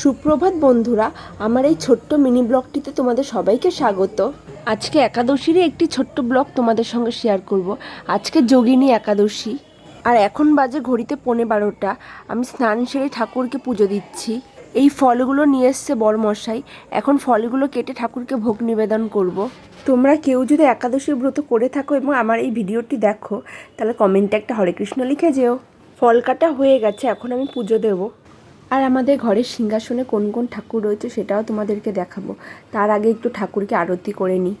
সুপ্রভাত বন্ধুরা, আমার এই ছোট্ট মিনি ব্লগটিতে তোমাদের সবাইকে স্বাগত। আজকে একাদশীরই একটি ছোট্ট ব্লগ তোমাদের সঙ্গে শেয়ার করব। আজকে যোগিনী একাদশী। আর এখন বাজে ঘড়িতে পৌনে বারোটা। আমি স্নান সেরে ঠাকুরকে পুজো দিচ্ছি। এই ফলগুলো নিয়ে এসছে বড়মশাই এখন ফলগুলো কেটে ঠাকুরকে ভোগ নিবেদন করব। তোমরা কেউ যদি একাদশীর ব্রত করে থাকো এবং আমার এই ভিডিওটি দেখো, তাহলে কমেন্টে একটা হরে কৃষ্ণ লিখে যেও। ফল কাটা হয়ে গেছে, এখন আমি পুজো দেবো। আর আমাদের ঘরের সিংহাসনে কোন কোন ঠাকুর রয়েছে সেটাও তোমাদেরকে দেখাবো। তার আগে একটু ঠাকুরকে আরতি করে নিই।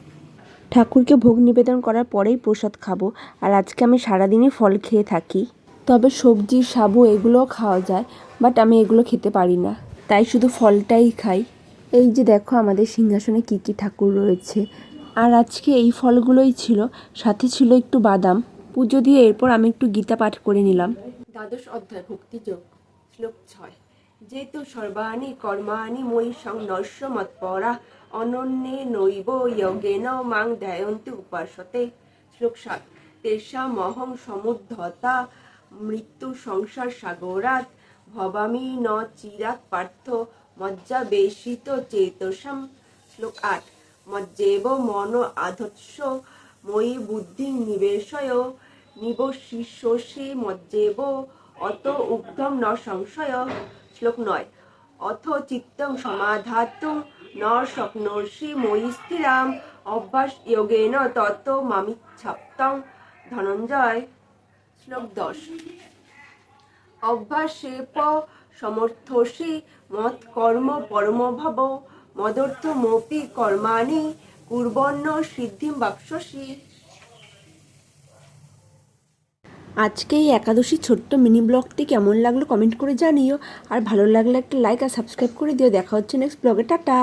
ঠাকুরকে ভোগ নিবেদন করার পরেই প্রসাদ খাব। আর আজকে আমি সারাদিনই ফল খেয়ে থাকি। তবে সবজি, সাবু এগুলোও খাওয়া যায় বাট আমি এগুলো খেতে পারি না। তাই শুধু ফলটাই খাই। এই যে দেখো আমাদের সিংহাসনে কী কী ঠাকুর রয়েছে। আর আজকে এই ফলগুলোই ছিল, সাথে ছিল একটু বাদাম। পুজো দিয়ে এরপর আমি একটু গীতা পাঠ করে নিলাম। দ্বাদশ অধ্যায় ভক্তিযোগ, শ্লোক ছয়। যেহেতু সর্বাণি কর্মাণি মই সংনর্ষ মৎপরা, অনন্যে নৈব যোগেন মাং ধ্যায়ন্তি উপাসতে। শ্লোক সাত, তেষামহং সমুদ্ধতা, মৃত্যু সংসার সাগরাত ভবামি ন চিরাত পার্থ, মজ্জা বেশিত চেতসম। শ্লোক আট, মজ্জেব মন আধৎস ময়ি বুদ্ধি নিবেশয় নিবশিষ্যসি মজ্জেব, অত উগ্ধম ন সংশয়। শ্লোক নয়। অথ চিত্তং সমাধাতুং ন স্বপ্নর্ষি ময়ি স্থিরাম অভ্যাস যোগেন তত মামিচ্ছাপ্তং। ধনঞ্জয়, শ্লোক দশ। অভ্যাসেপ সমর্থসি মত কর্ম পরমভাব মদর্থ মপি কর্মাণি কুর্বন্ন সিদ্ধিম বাক্সসি আজকে এই একাদশী ছোট্ট মিনি ব্লগটি কেমন লাগল কমেন্ট করে জানিও। আর ভালো লাগলে একটা লাইক আর সাবস্ক্রাইব করে দিও। দেখা হচ্ছে নেক্সট ব্লগে। টাটা!